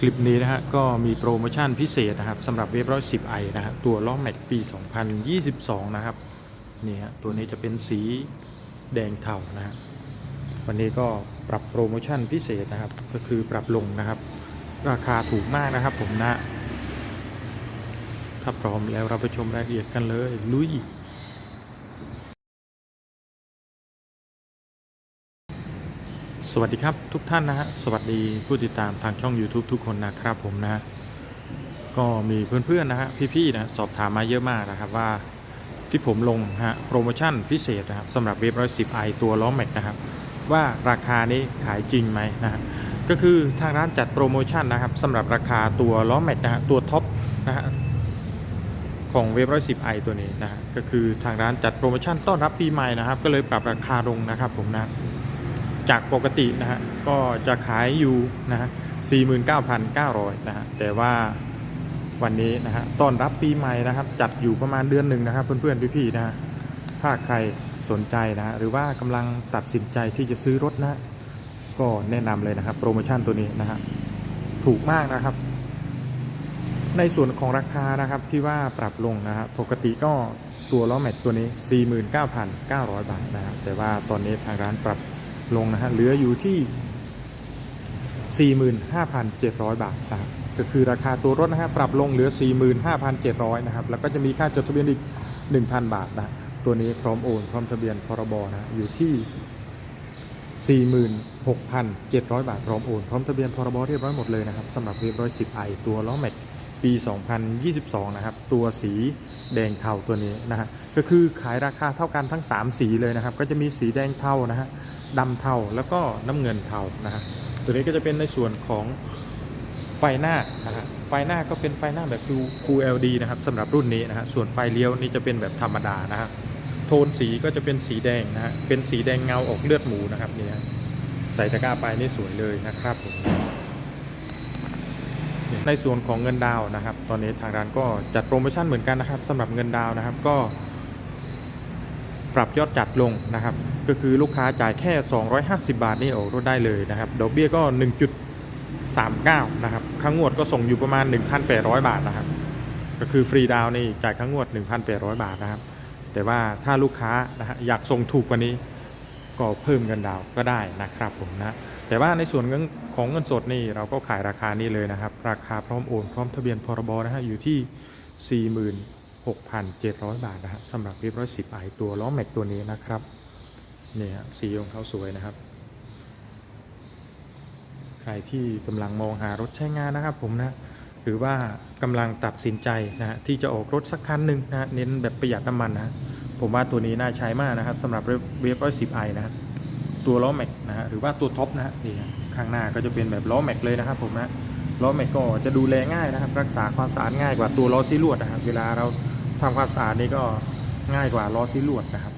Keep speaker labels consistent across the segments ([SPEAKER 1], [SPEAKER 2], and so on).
[SPEAKER 1] คลิปนี้นะฮะก็มีโปรโมชั่นพิเศษนะครับสำหรับเวฟร้อยสิบไอนะฮะตัวล้อแม็กปี 2022 นะครับนี่ฮะตัวนี้จะเป็นสีแดงเทานะฮะวันนี้ก็ปรับโปรโมชั่นพิเศษนะครับ ก็คือปรับลงนะครับ ราคาถูกมากนะครับผมนะถ้าพร้อมแล้วเราไปชมรายละเอียดกันเลยลุย วัสดีครับทุกท่านนะฮะสวัสดีผู้ติดตามทางช่อง YouTube ทุกคนนะครับผมนะ ก็มีเพื่อนๆนะฮะพี่ๆนะสอบถามมาเยอะมากนะครับว่าที่ผมลงฮะโปรโมชั่นพิเศษนะครับสำหรับเวฟร้อยสิบไอตัวล้อแม็กนะครับ ว่าราคานี้ขายจริงไหมนะฮะก็คือทางร้านจัดโปรโมชั่นนะครับสำหรับราคาตัวล้อแม็กนะฮะตัวท็อปนะฮะของเวฟร้อยสิบไอตัวนี้นะฮะก็คือทางร้านจัดโปรโมชั่นต้อนรับปีใหม่นะครับ ก็เลยปรับราคาลงนะครับผมนะ จากปกตินะฮะก็จะขายอยู่นะฮะ49,900นะฮะแต่ว่าวันนี้นะฮะต้อนรับปีใหม่นะครับ จัดอยู่ประมาณเดือนหนึ่งนะครับ เพื่อนๆพี่ๆนะฮะถ้าใครสนใจนะฮะหรือว่ากำลังตัดสินใจที่จะซื้อรถนะฮะก็แนะนำเลยนะครับ โปรโมชั่นตัวนี้นะฮะถูกมากนะครับ ในส่วนของราคานะครับที่ว่าปรับลงนะฮะปกติก็ตัวล้อแม็กตัวนี้ 49,900 บาทนะฮะแต่ว่าตอนนี้ทางร้านปรับ ลงนะฮะเหลืออยู่ที่ 45,700 บาทนะครับก็คือราคาตัวรถนะฮะปรับลงเหลือ 45,700 นะครับ แล้วก็จะมีค่าจดทะเบียนอีก 1,000 บาทนะตัวนี้พร้อมโอนพร้อมทะเบียนพรบนะอยู่ที่ 46,700 บาทพร้อมโอนพร้อมทะเบียนพรบเรียบร้อยหมดเลยนะครับสำหรับเรียบร้อย10ไอตัวล้อแม็กปี 2022 นะครับ ตัวสีแดงเทาตัวนี้นะฮะก็คือขายราคาเท่ากันทั้ง 3 สีเลยนะครับ ก็จะมีสีแดงเทานะฮะ ดำเทาแล้วก็น้ำเงินเทานะฮะตัวนี้ก็จะเป็นในส่วนของไฟหน้านะฮะไฟหน้าก็เป็นไฟหน้าแบบ Full LED นะครับสำหรับรุ่นนี้นะฮะส่วนไฟเลี้ยวนี่จะเป็นแบบธรรมดานะฮะโทนสีก็จะเป็นสีแดงนะฮะเป็นสีแดงเงาออกเลือดหมูนะครับเนี่ยใส่ตะกร้าไปนี่สวยเลยนะครับผมในส่วนของเงินดาวนะครับ ตอนนี้ทางร้านก็จัดโปรโมชั่นเหมือนกันนะครับสำหรับเงินดาวนะครับก็ ปรับยอดจัดลงนะครับ ก็คือลูกค้าจ่ายแค่ 250 บาทนี่ออกรถได้เลยนะครับดอกเบี้ยก็ 1.39 นะครับค่างวดก็ส่งอยู่ประมาณ 1,800 บาทนะครับ ก็คือฟรีดาวน์นี่จ่ายค่างวด 1,800 บาทนะครับ แต่ว่าถ้าลูกค้านะฮะอยากส่งถูกกว่านี้ก็เพิ่มเงินดาวน์ก็ได้นะครับผมนะแต่ว่าในส่วนเงินของเงินสดนี่เราก็ขายราคานี้เลยนะครับ ราคาพร้อมโอนพร้อมทะเบียนพรบนะฮะอยู่ที่ 6,700 บาทนะฮะสำหรับเรียบร้อยสิบไอตัวล้อแม็กตัวนี้นะครับเนี่ยฮะสีของเขาสวยนะครับ ใครที่กำลังมองหารถใช้งานนะครับผมนะหรือว่ากำลังตัดสินใจนะฮะที่จะออกรถสักคันหนึ่งนะฮะเน้นแบบประหยัดน้ำมันนะผมว่าตัวนี้น่าใช้มากนะครับสำหรับเวฟร้อยสิบไอนะฮะตัวล้อแม็กนะฮะหรือว่าตัวท็อปนะฮะนี่ฮะข้างหน้าก็จะเป็นแบบล้อแม็กเลยนะครับผมนะล้อแม็กก็จะดูแลง่ายนะครับ รักษาความสะอาดง่ายกว่าตัวล้อซีลวดนะครับเวลาเรา ทำความสะอาดนี่ก็ง่ายกว่าล้อซีลวดนะครับ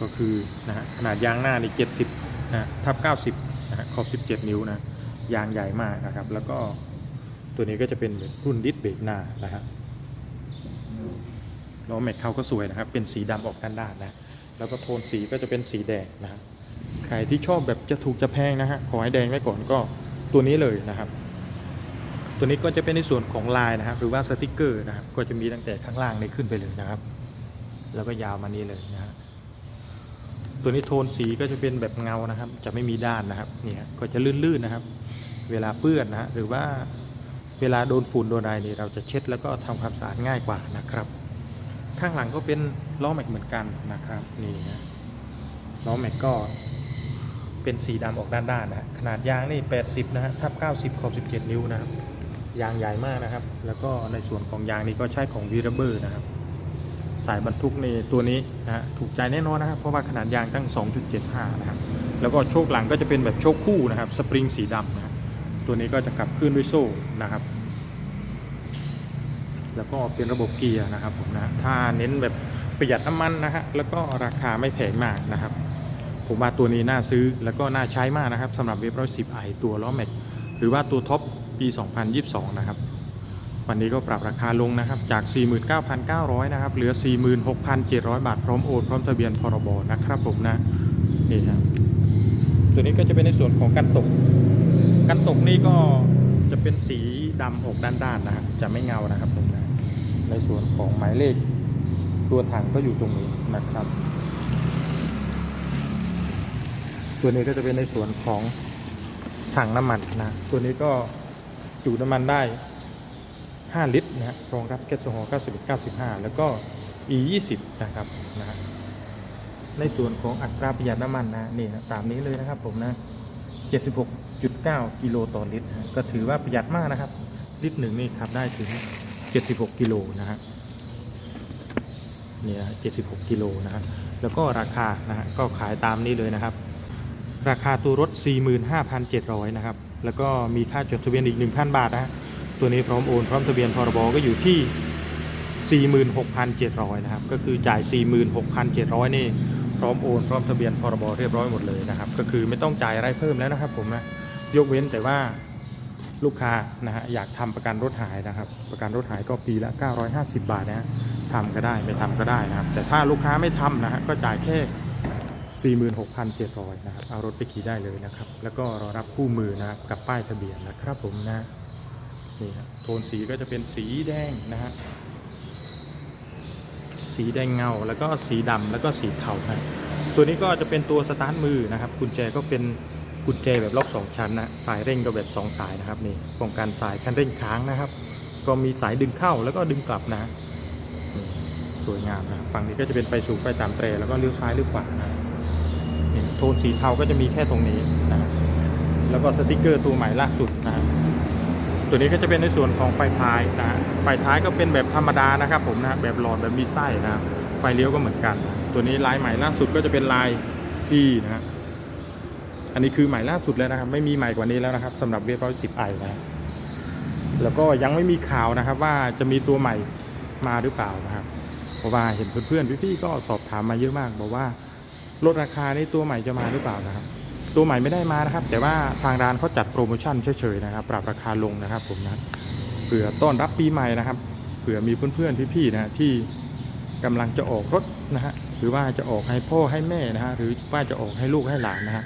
[SPEAKER 1] ก็คือนะฮะขนาดยางหน้านี่70นะฮะทับ90นะฮะขอบ 17 นิ้วนะยางใหญ่มากนะครับ แล้วก็ตัวนี้ก็จะเป็นรุ่นดิสเบรกหน้านะฮะล้อแม็กเขาก็สวยนะครับ เป็นสีดำออกด้านด้านนะ แล้วก็โทนสีก็จะเป็นสีแดงนะฮะใครที่ชอบแบบจะถูกจะแพงนะฮะ ขอให้แดงไว้ก่อนก็ตัวนี้เลยนะครับ ตัวนี้ก็จะเป็นในส่วนของลายนะครับ หรือว่าสติกเกอร์นะครับ ก็จะมีตั้งแต่ข้างล่างนี่ขึ้นไปเลยนะครับ แล้วก็ยาวมานี้เลยนะฮะตัวนี้โทนสีก็จะเป็นแบบเงานะครับ จะไม่มีด้านนะครับเนี่ยก็จะลื่นๆนะครับ เวลาเปื้อนนะฮะหรือว่าเวลาโดนฝุ่นโดนอะไรนี่เราจะเช็ดแล้วก็ทำความสะอาดง่ายกว่านะครับ ข้างหลังก็เป็นล้อแม็กเหมือนกันนะครับนี่นะล้อแม็กก็เป็นสีดำออกด้านๆนะขนาดยางนี่ 80 นะฮะทับ 90 ขอบ 17 นิ้วนะครับ ยางใหญ่มากนะครับ แล้วก็ในส่วนของยางนี่ก็ใช้ของวีรเบอร์นะครับ สายบรรทุกในตัวนี้นะถูกใจแน่นอนนะครับ เพราะว่าขนาดยางตั้ง 2.75 นะครับ แล้วก็โชคหลังก็จะเป็นแบบโชคคู่นะครับ สปริงสีดำนะครับตัวนี้ก็จะขับเคลื่อนด้วยโซ่นะครับ แล้วก็เป็นระบบเกียร์นะครับผมนะ ถ้าเน้นแบบประหยัดน้ำมันนะฮะ แล้วก็ราคาไม่แพงมากนะครับ ผมว่าตัวนี้น่าซื้อแล้วก็น่าใช้มากนะครับสำหรับเว็บร้อยสิบไอตัวล้อแม็กหรือว่าตัวท็อป ปี 2022 นะครับ วันนี้ก็ปรับราคาลงนะครับ จาก 49,900 นะครับ เหลือ 46,700 บาท พร้อมโอนพร้อมทะเบียนพรบนะครับผมนะ นี่ครับตัวนี้ก็จะเป็นในส่วนของกันตก กันตกนี่ก็จะเป็นสีดำออกด้านๆนะครับ จะไม่เงานะครับผมนะ ในส่วนของหมายเลขตัวถังก็อยู่ตรงนี้นะครับ ตัวนี้ก็จะเป็นในส่วนของถังน้ำมันนะ ตัวนี้ก็ จุน้ำมันได้ 5 ลิตรนะฮะรองรับแก๊สโซฮอล์91 95 แล้วก็ E 20นะครับนะฮะในส่วนของอัตราประหยัดน้ำมันนะนี่ตามนี้เลยนะครับผมนะ 76.9 กิโลต่อลิตร ก็ถือว่าประหยัดมากนะครับ ลิตรหนึ่งนี่ขับได้ถึง 76 กิโลนะฮะนี่นะ76 กิโลนะฮะแล้วก็ราคานะฮะก็ขายตามนี้เลยนะครับ ราคาตัวรถ 45,700 นะครับ แล้วก็มีค่าจดทะเบียนอีก 1,000 บาทนะฮะตัวนี้พร้อมโอนพร้อมทะเบียนพรบก็อยู่ที่ 46,700 นะครับ ก็คือจ่าย 46,700 นี่พร้อมโอนพร้อมทะเบียนพรบเรียบร้อยหมดเลยนะครับ ก็คือไม่ต้องจ่ายอะไรเพิ่มแล้วนะครับผมนะยกเว้นแต่ว่าลูกค้านะฮะอยากทำประกันรถหายนะครับ ประกันรถหายก็ปีละ 950 บาทนะฮะทำก็ได้ไม่ทำก็ได้นะครับ แต่ถ้าลูกค้าไม่ทำนะฮะก็จ่ายแค่ 46,700นะครับเอารถไปขี่ได้เลยนะครับ แล้วก็รอรับคู่มือนะครับกับป้ายทะเบียนนะครับผมนะนี่ครับโทนสีก็จะเป็นสีแดงนะฮะสีแดงเงาแล้วก็สีดำแล้วก็สีเทาฮะตัวนี้ก็จะเป็นตัวสตาร์ทมือนะครับกุญแจก็เป็นกุญแจแบบล็อกสองชั้นนะสายเร่งก็แบบสองสายนะครับนี่ป้องกันสายคันเร่งค้างนะครับ ก็มีสายดึงเข้าแล้วก็ดึงกลับนะสวยงามนะฝั่งนี้ก็จะเป็นไฟสูงไฟตามเตรแล้วก็เลี้ยวซ้ายเลี้ยวขวานะ โทนสีเทาก็จะมีแค่ตรงนี้นะแล้วก็สติกเกอร์ตัวใหม่ล่าสุดนะตัวนี้ก็จะเป็นในส่วนของไฟท้ายนะไฟท้ายก็เป็นแบบธรรมดานะครับผมนะแบบหลอดแบบมีไส้นะครับไฟเลี้ยวก็เหมือนกัน ตัวนี้ลายใหม่ล่าสุดก็จะเป็นลายที่นะฮะอันนี้คือใหม่ล่าสุดแล้วนะครับ ไม่มีใหม่กว่านี้แล้วนะครับสำหรับเวฟร้อยสิบไอนะฮะแล้วก็ยังไม่มีข่าวนะครับ ว่าจะมีตัวใหม่มาหรือเปล่านะครับเพราะว่าเห็นเพื่อนๆพี่ๆก็สอบถามมาเยอะมากบอกว่า ลดราคาในตัวใหม่จะมาหรือเปล่านะครับ ตัวใหม่ไม่ได้มานะครับ แต่ว่าทางร้านเขาจัดโปรโมชั่นเฉยๆนะครับ ปรับราคาลงนะครับ ผมนะเผื่อต้อนรับปีใหม่นะครับเผื่อมีเพื่อนๆพี่ๆนะที่กำลังจะออกรถนะฮะหรือว่าจะออกให้พ่อให้แม่นะฮะหรือว่าจะออกให้ลูกให้หลานนะฮะ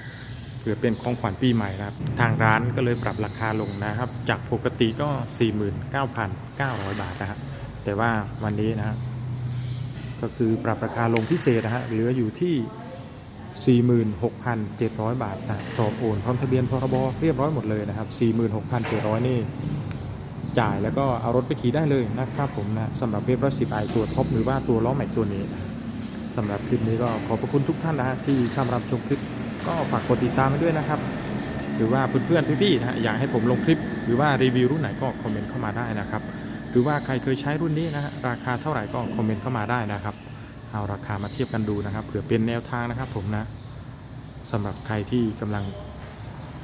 [SPEAKER 1] เผื่อเป็นของขวัญปีใหม่นะครับ ทางร้านก็เลยปรับราคาลงนะครับ จากปกติก็ 49,900 บาทนะฮะแต่ว่าวันนี้นะฮะก็คือปรับราคาลงพิเศษนะฮะเหลืออยู่ที่ 46,700 บาทนะพร้อมโอนพร้อมทะเบียนพรบเรียบร้อยหมดเลยนะครับ 46,700 นี่จ่ายแล้วก็เอารถไปขี่ได้เลยนะครับผมนะสำหรับเวฟร้อยสิบไอตัวท็อปหรือว่าตัวล้อแม็กตัวนี้สำหรับคลิปนี้ก็ขอบพระคุณทุกท่านนะที่เข้ามารับชมคลิปก็ฝากกดติดตามไปด้วยนะครับ หรือว่าเพื่อนๆพี่ๆนะอยากให้ผมลงคลิป หรือว่ารีวิวรุ่นไหนก็คอมเมนต์เข้ามาได้นะครับ หรือว่าใครเคยใช้รุ่นนี้นะราคาเท่าไหร่ก็คอมเมนต์เข้ามาได้นะครับ เอาราคามาเทียบกันดูนะครับเผื่อเป็นแนวทางนะครับผมนะสำหรับใครที่กำลัง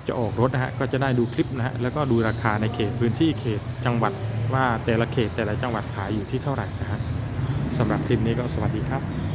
[SPEAKER 1] จะออกรถนะฮะก็จะได้ดูคลิปนะฮะแล้วก็ดูราคาในเขตพื้นที่เขตจังหวัดว่าแต่ละเขตแต่ละจังหวัดขายอยู่ที่เท่าไหร่นะฮะสำหรับคลิปนี้ก็สวัสดีครับ